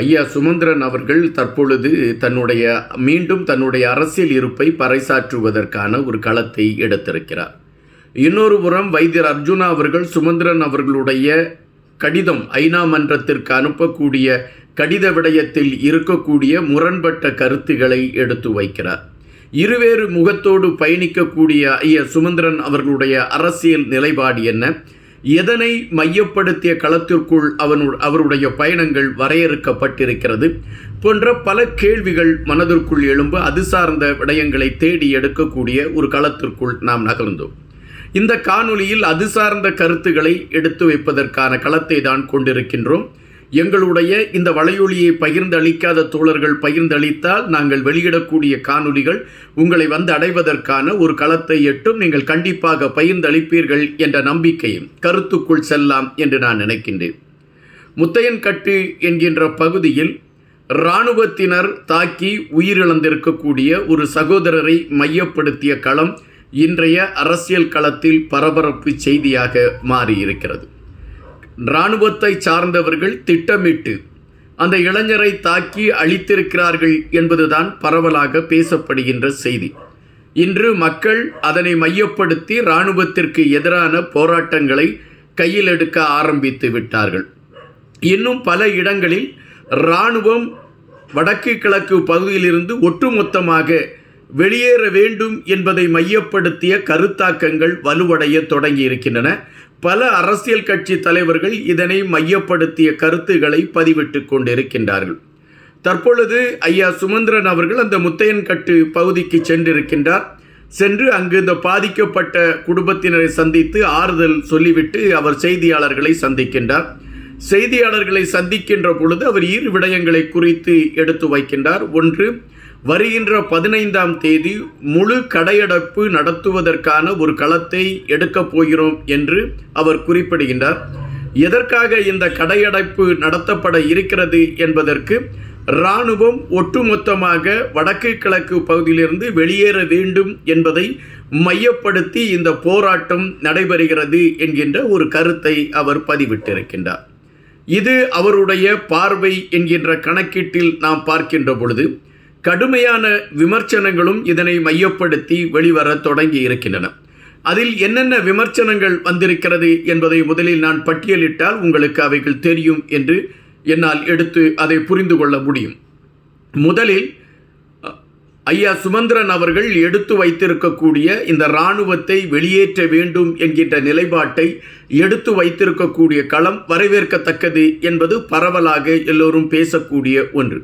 ஐயா சுமந்திரன் அவர்கள் தற்பொழுது தன்னுடைய மீண்டும் தன்னுடைய அரசியல் இருப்பை பறைசாற்றுவதற்கான ஒரு களத்தை எடுத்திருக்கிறார். இன்னொரு புறம் வைத்தியர் அர்ஜுனா அவர்கள் சுமந்திரன் அவர்களுடைய கடிதம் ஐநா மன்றத்திற்கு அனுப்பக்கூடிய கடித விடயத்தில் இருக்கக்கூடிய முரண்பட்ட கருத்துக்களை எடுத்து வைக்கிறார். இருவேறு முகத்தோடு பயணிக்கக்கூடிய ஐயா சுமந்திரன் அவர்களுடைய அரசியல் நிலைப்பாடு என்ன? எதனை மையப்படுத்திய களத்திற்குள் அவனு அவருடைய பயணங்கள் வரையறுக்கப்பட்டிருக்கிறது போன்ற பல கேள்விகள் மனதிற்குள் எழும்ப அது சார்ந்த விடயங்களை தேடி எடுக்கக்கூடிய ஒரு களத்திற்குள் நாம் நகர்ந்தோம். இந்த காணொலியில் அது சார்ந்த கருத்துக்களை எடுத்து வைப்பதற்கான களத்தை தான் கொண்டிருக்கின்றோம். எங்களுடைய இந்த வலையொலியை பகிர்ந்தளிக்காத தோழர்கள் பகிர்ந்தளித்தால் நாங்கள் வெளியிடக்கூடிய காணொளிகள் உங்களை வந்து அடைவதற்கான ஒரு களத்தை எட்டும். நீங்கள் கண்டிப்பாக பகிர்ந்தளிப்பீர்கள் என்ற நம்பிக்கையும் கருத்துக்குள் செல்லாம் என்று நான் நினைக்கின்றேன். முத்தையன்கட்டு என்கின்ற பகுதியில் இராணுவத்தினர் தாக்கி உயிரிழந்திருக்கக்கூடிய ஒரு சகோதரரை மையப்படுத்திய களம் இன்றைய அரசியல் களத்தில் பரபரப்பு செய்தியாக மாறியிருக்கிறது. இராணுவத்தை சார்ந்தவர்கள் திட்டமிட்டு அந்த இளைஞரை தாக்கி அழித்திருக்கிறார்கள் என்பதுதான் பரவலாக பேசப்படுகின்ற செய்தி. இன்று மக்கள் அதனை மையப்படுத்தி இராணுவத்திற்கு எதிரான போராட்டங்களை கையில் எடுக்க ஆரம்பித்து விட்டார்கள். இன்னும் பல இடங்களில் இராணுவம் வடக்கு கிழக்கு பகுதியிலிருந்து ஒட்டுமொத்தமாக வெளியேற வேண்டும் என்பதை மையப்படுத்திய கருத்தாக்கங்கள் வலுவடைய தொடங்கி இருக்கின்றன பல அரசியல் கட்சி தலைவர்கள் இதனை மையப்படுத்திய கருத்துக்களை பதிவிட்டு கொண்டிருக்கின்றார்கள். தற்பொழுது ஐயா சுமந்திரன் அவர்கள் அந்த முத்தையன்கட்டு பகுதிக்கு சென்றிருக்கின்றார். சென்று அங்கு இந்த பாதிக்கப்பட்ட குடும்பத்தினரை சந்தித்து ஆறுதல் சொல்லிவிட்டு அவர் செய்தியாளர்களை சந்திக்கின்றார். செய்தியாளர்களை சந்திக்கின்ற பொழுது அவர் இரு விடயங்களை குறித்து எடுத்து வைக்கின்றார். ஒன்று வருகின்ற பதினைந்தாம் தேதி முழு கடையடைப்பு நடத்துவதற்கான ஒரு களத்தை எடுக்கப் போகிறோம் என்று அவர் குறிப்பிடுகின்றார். எதற்காக இந்த கடையடைப்பு நடத்தப்பட இருக்கிறது என்பதற்கு இராணுவம் ஒட்டுமொத்தமாக வடக்கு கிழக்கு பகுதியிலிருந்து வெளியேற வேண்டும் என்பதை மையப்படுத்தி இந்த போராட்டம் நடைபெறுகிறது என்கின்ற ஒரு கருத்தை அவர் பதிவிட்டிருக்கின்றார். இது அவருடைய பார்வை என்கின்ற கணக்கீட்டில் நாம் பார்க்கின்ற பொழுது கடுமையான விமர்சனங்களும் இதனை மையப்படுத்தி வெளிவர தொடங்கி இருக்கின்றன அதில் என்னென்ன விமர்சனங்கள் வந்திருக்கிறது என்பதை முதலில் நான் பட்டியலிட்டால் உங்களுக்கு அவைகள் தெரியும் என்று என்னால் எடுத்து அதை புரிந்து கொள்ள முடியும். முதலில் ஐயா சுமந்திரன் அவர்கள் எடுத்து வைத்திருக்கக்கூடிய இந்த இராணுவத்தை வெளியேற்ற வேண்டும் என்கின்ற நிலைப்பாட்டை எடுத்து வைத்திருக்கக்கூடிய களம் வரவேற்கத்தக்கது என்பது பரவலாக எல்லோரும் பேசக்கூடிய ஒன்று.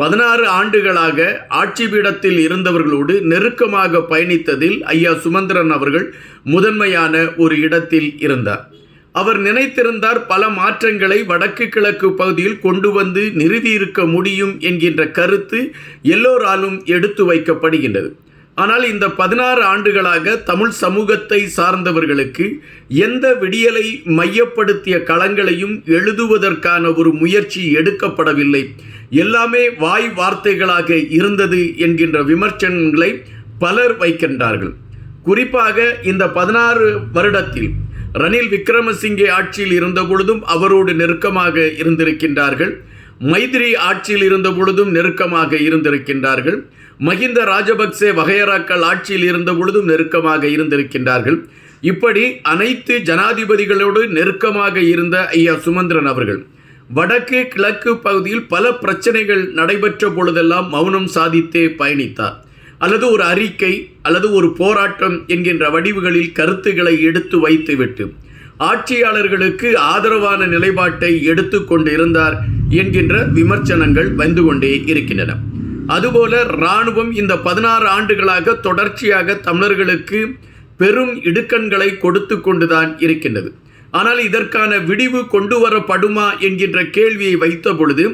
பதினாறு ஆண்டுகளாக ஆட்சி பீடத்தில் இருந்தவர்களோடு நெருக்கமாக பயணித்ததில் ஐயா சுமந்திரன் அவர்கள் முதன்மையான ஒரு இடத்தில் இருந்தார். அவர் நினைத்திருந்தார் பல மாற்றங்களை வடக்கு கிழக்கு பகுதியில் கொண்டு வந்து நிறுவியிருக்க முடியும் என்கின்ற கருத்து எல்லோராலும் எடுத்து வைக்கப்படுகின்றது. ஆனால் இந்த பதினாறு ஆண்டுகளாக தமிழ் சமூகத்தை சார்ந்தவர்களுக்கு எந்த விடியலை மையப்படுத்திய களங்களையும் எழுதுவதற்கான ஒரு முயற்சி எடுக்கப்படவில்லை. எல்லாமே வாய் வார்த்தைகளாக இருந்தது என்கின்ற விமர்சனங்களை பலர் வைக்கின்றார்கள். குறிப்பாக இந்த பதினாறு வருடத்தில் ரணில் விக்ரமசிங்கே ஆட்சியில் இருந்த பொழுதும் அவரோடு நெருக்கமாக இருந்திருக்கின்றார்கள். மைத்ரி ஆட்சியில் இருந்த பொழுதும் நெருக்கமாக இருந்திருக்கின்றார்கள். மஹிந்த ராஜபக்சே வகையராக்கள் ஆட்சியில் இருந்த பொழுதும் நெருக்கமாக இருந்திருக்கின்றார்கள். இப்படி அனைத்து ஜனாதிபதிகளோடு நெருக்கமாக இருந்த ஐயா சுமந்திரன் அவர்கள் வடக்கு கிழக்கு பகுதியில் பல பிரச்சனைகள் நடைபெற்ற பொழுதெல்லாம் மௌனம் சாதித்தே பயணித்தார். அல்லது ஒரு அறிக்கை அல்லது ஒரு போராட்டம் என்கின்ற வடிவுகளில் கருத்துக்களை எடுத்து வைத்துவிட்டு ஆட்சியாளர்களுக்கு ஆதரவான நிலைப்பாட்டை எடுத்துக்கொண்டிருந்தார் என்கின்ற விமர்சனங்கள் வந்து கொண்டே இருக்கின்றன. அதுபோல இராணுவம் இந்த பதினாறு ஆண்டுகளாக தொடர்ச்சியாக தமிழர்களுக்கு பெரும் இடுக்கண்களை கொடுத்து கொண்டுதான் இருக்கின்றது. ஆனால் இதற்கான விடிவு கொண்டு வரப்படுமா என்கின்ற கேள்வியை வைத்த பொழுது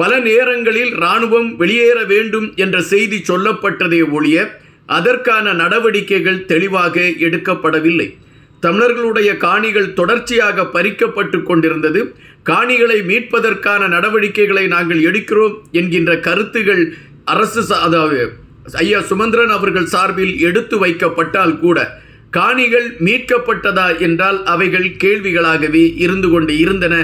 பல நேரங்களில் இராணுவம் வெளியேற வேண்டும் என்ற செய்தி சொல்லப்பட்டதே ஒழிய அதற்கான நடவடிக்கைகள் தெளிவாக எடுக்கப்படவில்லை. தமிழர்களுடைய காணிகள் தொடர்ச்சியாக பறிக்கப்பட்டு கொண்டிருந்தது. காணிகளை மீட்பதற்கான நடவடிக்கைகளை நாங்கள் எடுக்கிறோம் என்கின்ற கருத்துகள் அரசு அதாவது ஐயா சுமந்திரன் அவர்கள் சார்பில் எடுத்து வைக்கப்பட்டால் கூட காணிகள் மீட்கப்பட்டதா என்றால் அவைகள் கேள்விகளாகவே இருந்து கொண்டு இருந்தன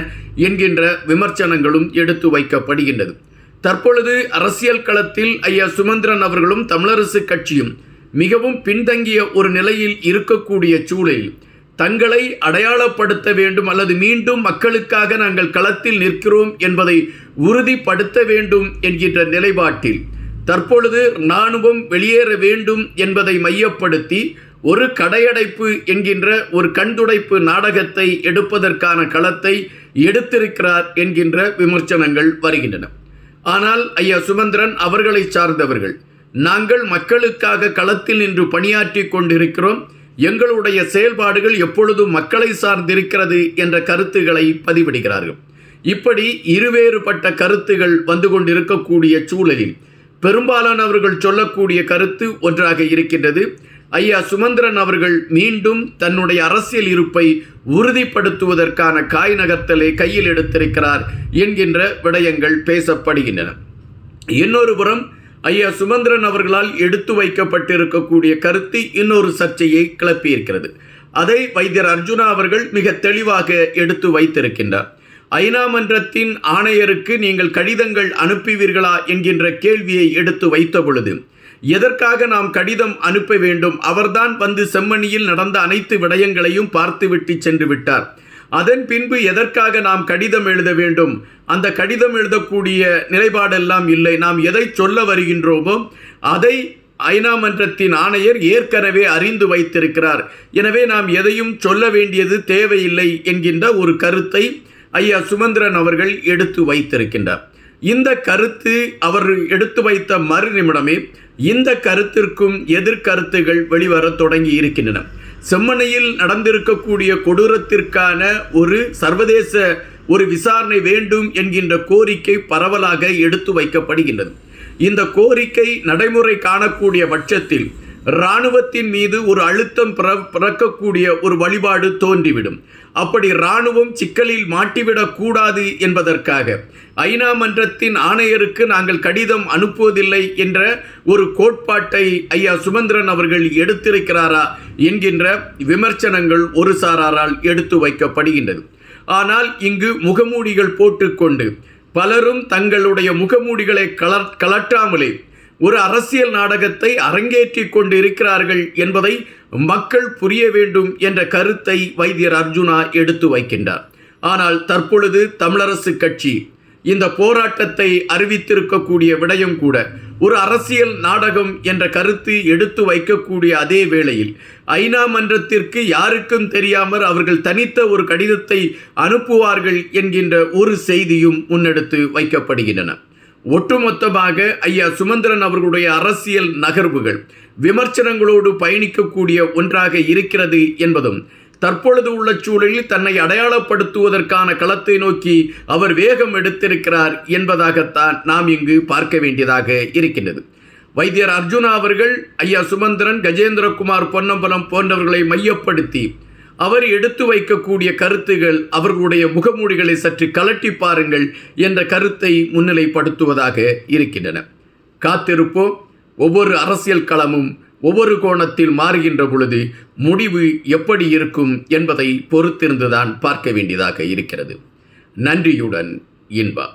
என்கின்ற விமர்சனங்களும் எடுத்து வைக்கப்படுகின்றது. தற்பொழுது அரசியல் களத்தில் ஐயா சுமந்திரன் அவர்களும் தமிழரசு கட்சியும் மிகவும் பின்தங்கிய ஒரு நிலையில் இருக்கக்கூடிய சூழலில் தங்களை அடையாளப்படுத்த வேண்டும் அல்லது மீண்டும் மக்களுக்காக நாங்கள் களத்தில் நிற்கிறோம் என்பதை உறுதிப்படுத்த வேண்டும் என்கின்ற நிலைப்பாட்டில் தற்பொழுது இராணுவம் வெளியேற வேண்டும் என்பதை மையப்படுத்தி ஒரு கடையடைப்பு என்கின்ற ஒரு கண்துடைப்பு நாடகத்தை எடுப்பதற்கான களத்தை எடுத்திருக்கிறார் என்கின்ற விமர்சனங்கள் வருகின்றன. ஆனால் ஐயா சுமந்திரன் அவர்களை சார்ந்தவர்கள் நாங்கள் மக்களுக்காக களத்தில் நின்று பணியாற்றி கொண்டிருக்கிறோம். எங்களுடைய செயல்பாடுகள் எப்பொழுதும் மக்களை சார்ந்திருக்கிறது என்ற கருத்துக்களை பதிவிடுகிறார்கள். இப்படி இருவேறுபட்ட கருத்துகள் வந்து கொண்டிருக்கக்கூடிய சூழலில் பெரும்பாலானவர்கள் சொல்லக்கூடிய கருத்து ஒன்றாக இருக்கின்றது. ஐயா சுமந்திரன் அவர்கள் மீண்டும் தன்னுடைய அரசியல் இருப்பை உறுதிப்படுத்துவதற்கான காய் நகர்த்தலை கையில் எடுத்திருக்கிறார் என்கின்ற விடயங்கள் பேசப்படுகின்றன. இன்னொரு புறம் ஐயா சுமந்திரன் அவர்களால் எடுத்து வைக்கப்பட்டிருக்கக்கூடிய கருத்து இன்னொரு சர்ச்சையை கிளப்பியிருக்கிறது. அதை வைத்தியர் அர்ஜுனா அவர்கள் மிக தெளிவாக எடுத்து வைத்திருக்கின்றார். ஐநா மன்றத்தின் ஆணையருக்கு நீங்கள் கடிதங்கள் அனுப்புவீர்களா என்கின்ற கேள்வியை எடுத்து வைத்த பொழுது எதற்காக நாம் கடிதம் அனுப்ப வேண்டும்? அவர்தான் வந்து செம்மணியில் நடந்த அனைத்து விடயங்களையும் பார்த்துவிட்டு சென்று விட்டார். அதன் பின்பு எதற்காக நாம் கடிதம் எழுத வேண்டும்? அந்த கடிதம் எழுதக்கூடிய நிலைப்பாடெல்லாம் இல்லை. நாம் எதை சொல்ல வருகின்றோமோ அதை ஐநா மன்றத்தின் ஆணையர் ஏற்கனவே அறிந்து வைத்திருக்கிறார். எனவே நாம் எதையும் சொல்ல வேண்டியது தேவையில்லை என்கின்ற ஒரு கருத்தை ஐயா சுமந்திரன் அவர்கள் எடுத்து வைத்திருக்கின்றார். இந்த கருத்து அவர் எடுத்து வைத்த மறு நிமிடமே இந்த கருத்திற்கும் எதிர்கருத்துகள் வெளிவரத் தொடங்கி இருக்கின்றன. செம்மனையில் நடந்திருக்கக்கூடிய கொடூரத்திற்கான ஒரு சர்வதேச ஒரு விசாரணை வேண்டும் என்கின்ற கோரிக்கை பரவலாக எடுத்து வைக்கப்படுகின்றது. இந்த கோரிக்கை நடைமுறை காணக்கூடிய பட்சத்தில் இராணுவத்தின் மீது ஒரு அழுத்தம் பிறக்கக்கூடிய ஒரு வழிபாடு தோன்றிவிடும். அப்படி இராணுவம் சிக்கலில் மாட்டிவிடக் கூடாது என்பதற்காக ஐநா மன்றத்தின் ஆணையருக்கு நாங்கள் கடிதம் அனுப்புவதில்லை என்ற ஒரு கோட்பாட்டை ஐயா சுமந்திரன் அவர்கள் எடுத்திருக்கிறாரா என்கின்ற விமர்சனங்கள் ஒரு சாராரால் எடுத்து வைக்கப்படுகின்றது. ஆனால் இங்கு முகமூடிகள் போட்டுக்கொண்டு பலரும் தங்களுடைய முகமூடிகளை கலர் கலற்றாமலே ஒரு அரசியல் நாடகத்தை அரங்கேற்றி கொண்டு இருக்கிறார்கள் என்பதை மக்கள் புரிய வேண்டும் என்ற கருத்தை வைத்தியர் அர்ஜுனா எடுத்து வைக்கின்றார். ஆனால் தற்பொழுது தமிழரசு கட்சி இந்த போராட்டத்தை அறிவித்திருக்கக்கூடிய விடயம் கூட ஒரு அரசியல் நாடகம் என்ற கருத்து எடுத்து வைக்கக்கூடிய அதே வேளையில் ஐநா மன்றத்திற்கு யாருக்கும் தெரியாமல் அவர்கள் தனித்த ஒரு கடிதத்தை அனுப்புவார்கள் என்கின்ற ஒரு செய்தியும் முன்னெடுத்து வைக்கப்படுகின்றன. ஒட்டுமொத்தமாக ஐயா சுமந்திரன் அவர்களுடைய அரசியல் நகர்வுகள் விமர்சனங்களோடு பயணிக்கக்கூடிய ஒன்றாக இருக்கிறது என்பதும் தற்பொழுது உள்ள சூழலில் தன்னை அடையாளப்படுத்துவதற்கான களத்தை நோக்கி அவர் வேகம் எடுத்திருக்கிறார் என்பதாகத்தான் நாம் இங்கு பார்க்க வேண்டியதாக இருக்கின்றது. வைத்தியர் அர்ஜுனா அவர்கள் ஐயா சுமந்திரன் கஜேந்திரகுமார் பொன்னம்பலம் போன்றவர்களை மையப்படுத்தி அவர் எடுத்து வைக்கக்கூடிய கருத்துகள் அவர்களுடைய முகமூடிகளை சற்று கலட்டி பாருங்கள் என்ற கருத்தை முன்னிலைப்படுத்துவதாக இருக்கின்றன. காத்திருப்போம். ஒவ்வொரு அரசியல் களமும் ஒவ்வொரு கோணத்தில் மாறுகின்ற பொழுது முடிவு எப்படி இருக்கும் என்பதை பொறுத்திருந்துதான் பார்க்க வேண்டியதாக இருக்கிறது. நன்றியுடன் இன்பா